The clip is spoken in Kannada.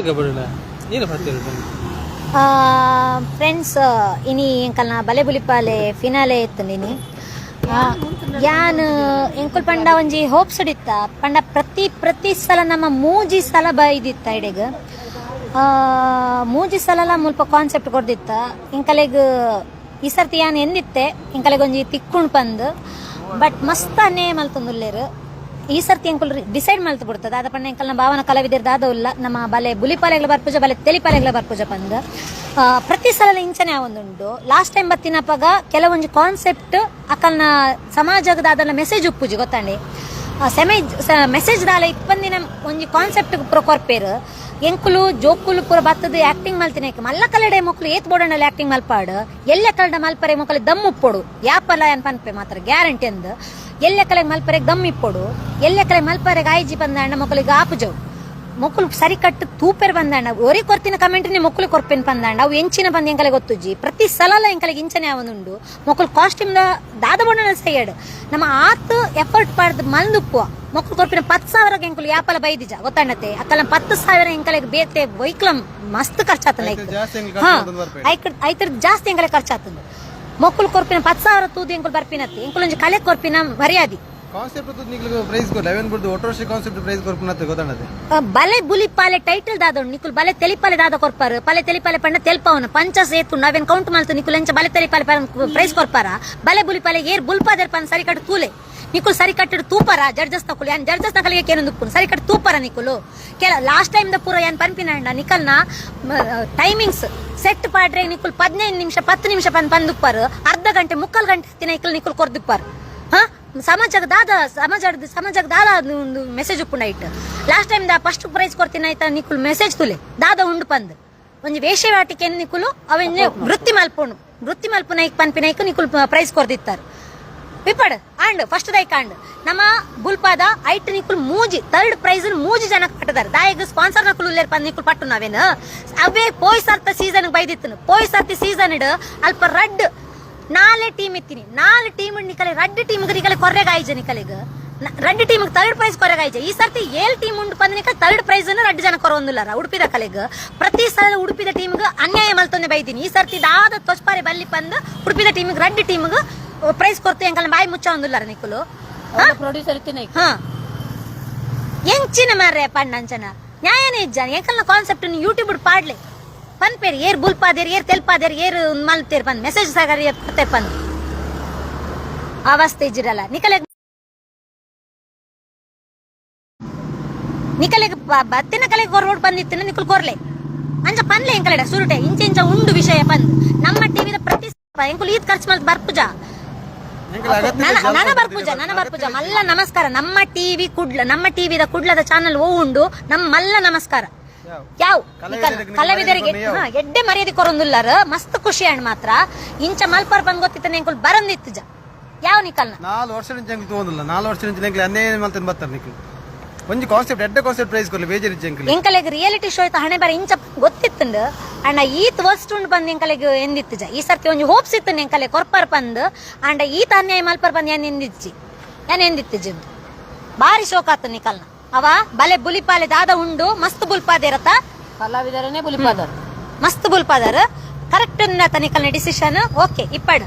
ಬರ್ತೀರಿ ಫ್ರೆಂಡ್ಸ್ ಇನಿ ಎಂಕಲ್ನ ಬಲೆ ಬುಲಿಪಾಲೆ ಫಿನಾಲೆ ಎತ್ತಂದಿನಿ ಯಾನ್ ಎಂಕುಲ್ ಪಂಡ ಒಂಜಿ ಹೋಪ್ಸ್ ಇಡಿತ್ತ? ಪಂಡ ಪ್ರತಿ ಪ್ರತಿ ಸಲ ನಮ್ಮ ಮೂಜಿ ಸಲ ಬೈದಿತ್ತ ಇಡೆಗ್ ಮೂಜಿ ಸಲ ಮುಲ್ಪ ಕಾನ್ಸೆಪ್ಟ್ ಕೊಡ್ದಿತ್ತ. ಇಂಕಲೆಗ್ ಈ ಸರ್ತಿ ಯಾನ್ ಎಂದಿತ್ತೆ? ಇಂಕಲೆಗ್ ಒಂಜಿ ತಿಕ್ಕುಣ್ ಪಂದ್. ಬಟ್ ಮಸ್ತ್ ಅನ್ನೇ ಮಲ್ತೊಂದುಲ್ಲೇರು ಈ ಸರ್ತಿ ಅಂಕುಲ್ ಡಿಸೈಡ್ ಮಲ್ತು ಬಿಡ್ತದ ಅದ ಪಂಡ ಎಂಕಲ್ನ ಭಾವನ ದಾದ ಇಲ್ಲ. ನಮ್ಮ ಬಲೆ ಬುಲಿಪಾಲೆಗಳ ಬರ್ಪೂಜ ಬಲೆ ತೆಲಿಪಾಲೆಗಳ ಬರ್ಪೂಜ ಆ, ಪ್ರತಿ ಸಲ ಇಂಚನೆ ಆವೊಂದುಂಡು ಲಾಸ್ಟ್ ಟೈಮ್ ಬತ್ತಿನಪಗ ಕೆಲವೊಂದು ಕಾನ್ಸೆಪ್ಟ್ ಅಕಲ್ನ ಸಮಾಜದ ಅದನ್ನ ಮೆಸೇಜ್ ಉಪ್ಪುಜಿ ಗೊತ್ತಾಂಡಿ? ಸೆಮೇಜ್ ಮೆಸೇಜ್ ದಾಲ ಇಪ್ಪಂದಿನ ಒಂಜಿ ಕಾನ್ಸೆಪ್ಟ್ ಪುರ ಕೊರ್ಪೇರು. ಎಂಕುಲು ಜೋಕುಲು ಪುರ ಬತ್ತದ ಆಕ್ಟಿಂಗ್ ಮಲ್ತಿನ ಮಲ್ಲ ಕಲಡೆ ಮಕ್ಕಳು ಏತ್ ಬೋಡಣ್ಣಲ್ಲಿ ಆಕ್ಟಿಂಗ್ ಮಲ್ಪಾಡು. ಎಲ್ಲ ಕಲಡ ಮಲ್ಪರೆ ಮಕ್ಕಳು ದಮ್ ಉಪ್ಪೋಡು. ಯಾಪಲ್ಲ ಏನ್ ಪನ್ಪೆ ಮಾತ್ರ ಗ್ಯಾರಂಟಿ ಅಂದ್. ಎಲ್ಲೆ ಕಲೆ ಮಲ್ಪರೆಗೆ ದಮ್ ಇಪ್ಪೊಡು ಎಲ್ಲ ಕಲೆ ಮಲ್ಪರೆಗೆ ಆಯ್ಜಿ ಬಂದ ಮಕ್ಕಳಿಗೆ ಆಪುಜವು. ಮಕ್ಕಳು ಸರಿ ಕಟ್ಟು ತೂಪೆರ್ ಬಂದಾಂಡ ಒರಿ ಕೊರ್ತಿನ ಕಮೆಂಟ್ ನೀ ಮಕ್ಕಳು ಕೊರ್ಪೆನ್ ಬಂದಾಂಡ ಅವು ಎಂಚಿನ ಬಂದು ಎಂಕಲೆ ಗೊತ್ತುಜ್ಜಿ ಪ್ರತಿ ಸಲ ಎಂಕಲೆಗೆ ಇಂಚನೆ ಅವನುಂಡು ಮಕ್ಕಳು ಕಾಸ್ಟ್ಯೂಮ್ ದಾದ ಬಣ್ಣ ಸೈಡ್ ನಮ್ಮ ಆತ್ ಎಫರ್ಟ್ ಪಡ್ದು ಮಲ್ದುಪ್ಪುವ ಮಕ್ಕಳು ಕೊರ್ಪಿನ ಪತ್ತು ಸಾವಿರಕ್ಕೆ ಎಂಕಲು ಯಾಪಲ ಬೈದಿಜ. ಗೊತ್ತಾಂಡತೆ ಅಕ್ಕಲ ಪತ್ತು ಸಾವಿರ ಎಂಕಲೆಗೆ ಬೇತೆ ವೈಕ್ಲಂ ಮಸ್ತ್ ಖರ್ಚಾತನ ಹಾ ಖರ್ಚಾತಂದ್ ಬರ್ಪೇರ್. ಜಾಸ್ತಿ ಎಂಕಲೆ ಖರ್ಚಾತಂದು. ಮೊಕ್ಕಲು ಕೊರ್ಪಿನ ಪತ್ತು ಸಾವಿರ ತೂದು ಎಂಕಲು ಬರ್ಪಿನತ್ತೆ ಎಂಕಲು ಒಂಜಿ ಕಲೆ ಕೊರ್ಪಿನ ಮರ್ಯಾದಿ ಕಾನ್ಸೆಪ್ಟ್ ನಿಕ್ಲಿಗೆ ಪ್ರೈಸ್ ಕೊಡ್ಲ ಅವೇನ್ ಬಿಡ್ದು ಒಟ್ಟು ವರ್ಷ ಕಾನ್ಸೆಪ್ಟ್ ಪ್ರೈಸ್ ಕೊಡ್ಪುನತ್ತೆ ಗೊತ್ತಾಣದೆ ಆ, ಬಲೆ ಬುಲಿ ಪಾಲೆ ಟೈಟಲ್ ದಾದೋಡು ನಿಕುಲ್ ಬಲೆ ತೆಲಿಪಾಲೆ ದಾದ ಕೊರ್ಪಾರು ಪಲೆ ತೆಲಿಪಾಲೆ ಪಂಡ ತೆಲ್ಪವನು ಪಂಚ ಸೇತು ನಾವೇನ್ ಕೌಂಟ್ ಮಾಡ್ತು ನಿಕುಲ್ ಎಂಚ ಬಲೆ ತೆಲಿಪಾಲೆ ಪ್ರೈಸ್ ಕೊರ್ಪಾರ ಬಲೆ ಬುಲಿ ಪಾಲೆ ಏರ್ ಬುಲ್ಪಾದರ್ ಪನ್ ಸರಿ ಕಟ್ಟು ತೂಲೆ ನಿಕುಲ್ ಸರಿ ಕಟ್ಟಿಡು, ತೂಪರ. ಜಡ್ಜಸ್ ನಕುಲ್ ಏನ್ ಜಡ್ಜಸ್ ನಕಲಿಗೆ ಏನು ಉಪ್ಪು ಸರಿ ಕಟ್ಟು ತೂಪರ ನಿಕುಲು ಕೆಲ ಲಾಸ್ಟ್ ಟೈಮ್ ದ ಪೂರ ಯಾನ್ ಪನ್ಪಿನ ನಿಕಲ್ನ ಟೈಮಿಂಗ್ಸ್ ಸೆಟ್ ಪಾಡ್ರೆ ನಿಕುಲ್ ಪದಿನೈದು ನಿಮಿಷ, ಪತ್ತು ನಿಮಿಷ ಪನ್ ಪಂದುಪ್ಪರು ಅರ್ಧ ಗಂಟೆ, ಮುಕ್ಕಲ್ ಗಂಟೆ ತಿನ್ನ ನಿಕುಲ್ ನಿಕುಲ್ ಕೊರ್ದುಪ್ಪರು ಹಾ? ಸಮಾಜಕ್ಕೆ ದಾದ ಸಮಾಜದ ಸಮಾಜಕ್ಕೆ ದಾದ ಒಂದು ಮೆಸೇಜ್ ಉಪ್ಪುಂಡ ಇಟ್ಟು. Last time the first prize ಕೊಡ್ತೀನಿ ಆಯ್ತಾ ನಿಕುಲ್ ಮೆಸೇಜ್ ತುಲೆ. ದಾದ ಉಂಡು ಪಂದ್. ಒಂಜಿ ವೇಷವಾಟಿಕೆ ನಿಕುಲು ಅವೆನ್ನೆ ವೃತ್ತಿ ಮಲ್ಪುಂಡು. ವೃತ್ತಿ ಮಲ್ಪುನ ಐಕ್ ಪನ್ಪಿನೈಕ್ ನಿಕುಲ್ ಪ್ರೈಸ್ ಕೊರ್ದಿತ್ತಾರೆ. ಪಿಪಡ್ ಆಂಡ್ ಫಸ್ಟ್ ದೈ ಕಾಂಡ್. ನಮ್ಮ ಗುಲ್ಪಾದ ಐಟ್ ನಿಕುಲ್ ಮೂಜಿ ಥರ್ಡ್ ಪ್ರೈಸ್ ಮೂಜಿ ಜನ ಪಟ್ಟದಾರೆ. ದಾಯಗ ಸ್ಪಾನ್ಸರ್ ನಕುಲು ಉಲ್ಲೇರ್ ಪಂದ್ ನಿಕುಲ್ ಪಟ್ಟು ನಾವೇನು? ಅವೇ ಪೋಯ್ ಸರ್ತ ಸೀಸನ್ ಬೈದಿತ್ತು ಪೋಯ್ ಸರ್ತಿ ಸೀಸನ್ ಇಡ್ ಅಲ್ಪ ರಡ್ ನಾಲೆ ಟೀಮ್ ಇತ್ತೀನಿ. ನಾಲ್ ಟೀಮ್ ನಿಕಲೆ, ರಡ್ ಟೀಮ್ ನಿಕಲೆ ಕೊರ್ರೆಗ ಆಯ್ಜ ನಿಕಲೆಗ. ರಡ್ ಟೀಮ್ ಥರ್ಡ್ ಪ್ರೈಸ್ ಕೊರೆಗ ಆಯ್ಜ. ಈ ಸರ್ತಿ ಏಳ್ ಟೀಮ್ ಉಂಡು ಬಂದ ನಿಕಲ್ ಥರ್ಡ್ ಪ್ರೈಸ್ ರಡ್ ಜನ ಕೊರೊಂದಿಲ್ಲಾರ ಉಡುಪಿದ ಕಲೆಗ್. ಪ್ರತಿ ಸಲ ಉಡುಪಿದ ಟೀಮ್ಗೆ ಅನ್ಯಾಯ ಮಲ್ತೊಂದೆ ಬೈದಿನಿ. ಈ ಸರ್ತಿ ದಾದ ತೊಚ್ಪಾರೆ ಬಲ್ಲಿ ಪಂದ್ ಉಡುಪಿದ ಟೀಮ್ಗೆ ರಡ್ ಟೀಮ್ಗೆ ಪ್ರೈಸ್ ಕೊರ್ತು ಎಂಕಲ್ ಬಾಯಿ ಮುಚ್ಚ ನಿಕ್ಕಲು ನಿಕುಲು ಪ್ರೊಡ್ಯೂಸರ್ ಇರ್ತೀನಿ ಹಾ. ಎಂಚಿನ ಮಾರ್ರೆ ಪಣ್ಣಂಚನ ನ್ಯಾಯನೇ ಇಜ್ಜಾನ ಎಂಕಲ್ನ ಕಾನ್ಸೆಪ್ಟ್ ಯೂಟ್ಯೂಬ್ ಪನ್ ಪನ್ಪೇರ್ ಏರ್ ಬುಲ್ಪಾದೇರ್ ಏರ್ ತೆಲ್ಪಾದೇರ್ ಏರ್ ಮಲ್ತೇರ್ ಪಂದ್ ಮೆಸೇಜ್ ಸಾಗರ್ ಪತ್ತೇರ್ ಪಂದ್ ಅವಸ್ಥೆ ಇಜ್ಜಿರಲ್ಲ. ನಿಕಲೆ ನಿಕಲೆಗ್ ಬತ್ತಿನ ಕಲೆಗೆ ಗೊರ್ಬೋಡ್ ಬಂದಿತ್ತಿನ ನಿಕುಲ್ ಕೊರ್ಲೆ ಅಂಚ ಪನ್ಲೆ ಎಂಕಲೆಡ ಸುರುಟೆ ಇಂಚ ಇಂಚ ಉಂಡು ವಿಷಯ ಪಂದ್ ನಮ್ಮ ಟಿವಿದ ಪ್ರತಿ ಎಂಕುಲ್ ಈದ್ ಖರ್ಚು ಮಲ್ ಬರ್ಪುಜ ನನ ಬರ್ಪೂಜ ನನ ಬರ್ಪೂಜ ಮಲ್ಲ ನಮಸ್ಕಾರ. ನಮ್ಮ ಟಿವಿ ಕುಡ್ಲ ನಮ್ಮ ಟಿವಿದ ಕುಡ್ಲದ ಚಾನಲ್ ಓ ಉಂಡು. ನಮ್ಮ ಮಲ್ಲ ನಮಸ್ಕಾರ. ಯಾವ? ಕಲಾವಿದರಿಗೆ ಎಡ್ಡೆ ಮರ್ಯಾದೆ ಕೊರೊಂದುಲ್ಲಾರ. ಮಸ್ತ್ ಖುಷಿ ಹಣ್ಣು ಮಾತ್ರ. ಇಂಚ ಮಲ್ಪರ್ ಬಂದ್ ಗೊತ್ತಿತ್ತ ನೆಂಕುಲ್ ಬರಂದಿತ್ತು ಯಾವ್ ಯಾವ ನಿಕಲ್ನ ನಾಲ್ಕು ವರ್ಷ ತೋಂದಿಲ್ಲ ನಾಲ್ಕು ವರ್ಷ ನಿಂಚ ಅನ್ನೇ ಬರ್ತಾರೆ ನಿಕ್ಲು ಒಂಜಿ ಕಾನ್ಸೆಪ್ಟ್ ಎಡ್ಡೆ ಕಾನ್ಸೆಪ್ಟ್ ಪ್ರೈಸ್ ಕೊರ್ಲಿ ಬೇಜಾರಿಜ್ಜೆ ಎಂಕ್ಲು ಎಂಕಲೆಗ್ ರಿಯಾಲಿಟಿ ಶೋ ಇತ್ತು ಹಣೆ ಬರ ಇಂಚ ಗೊತ್ತಿತ್ತು ಅಂಡ ಈತ್ ವಸ್ತು ಉಂಡು ಬಂದೆ ಎಂಕಲೆಗ್ ಎಂದಿತ್ತಿಜ ಈ ಸರ್ತಿ ಒಂಜಿ ಹೋಪ್ಸ್ ಇತ್ತು ಎಂಕಲೆ ಕೊರ್ಪರ್ ಬಂದು ಅಂಡ ಈತ ಅನ್ಯಾಯ ಮಲ್ಪರ್ ಬಂದು ಏನ್ ಎಂದಿಚ್ಚಿ ಏನ್ ಎಂದಿತ್ತು ಜಿಂದು? ಬಾರಿ ಶೋಕ ಆತು ನಿಕಲ್ನ. ಅವ ಬಲೆ ಬುಲಿಪಾಲೆ ದಾದ ಉಂಡು ಮಸ್ತ್ ಬುಲ್ಪಾದೇರತ ಕಲಾವಿದರನೇ ಬುಲಿಪಾದರು. ಮಸ್ತ್ ಬುಲ್ಪಾದರ್. ಕರೆಕ್ಟ್ ನಿಕಲ್ನ ಡಿಸಿಷನ್ ಓಕೆ ಇಪ್ಪಡ್.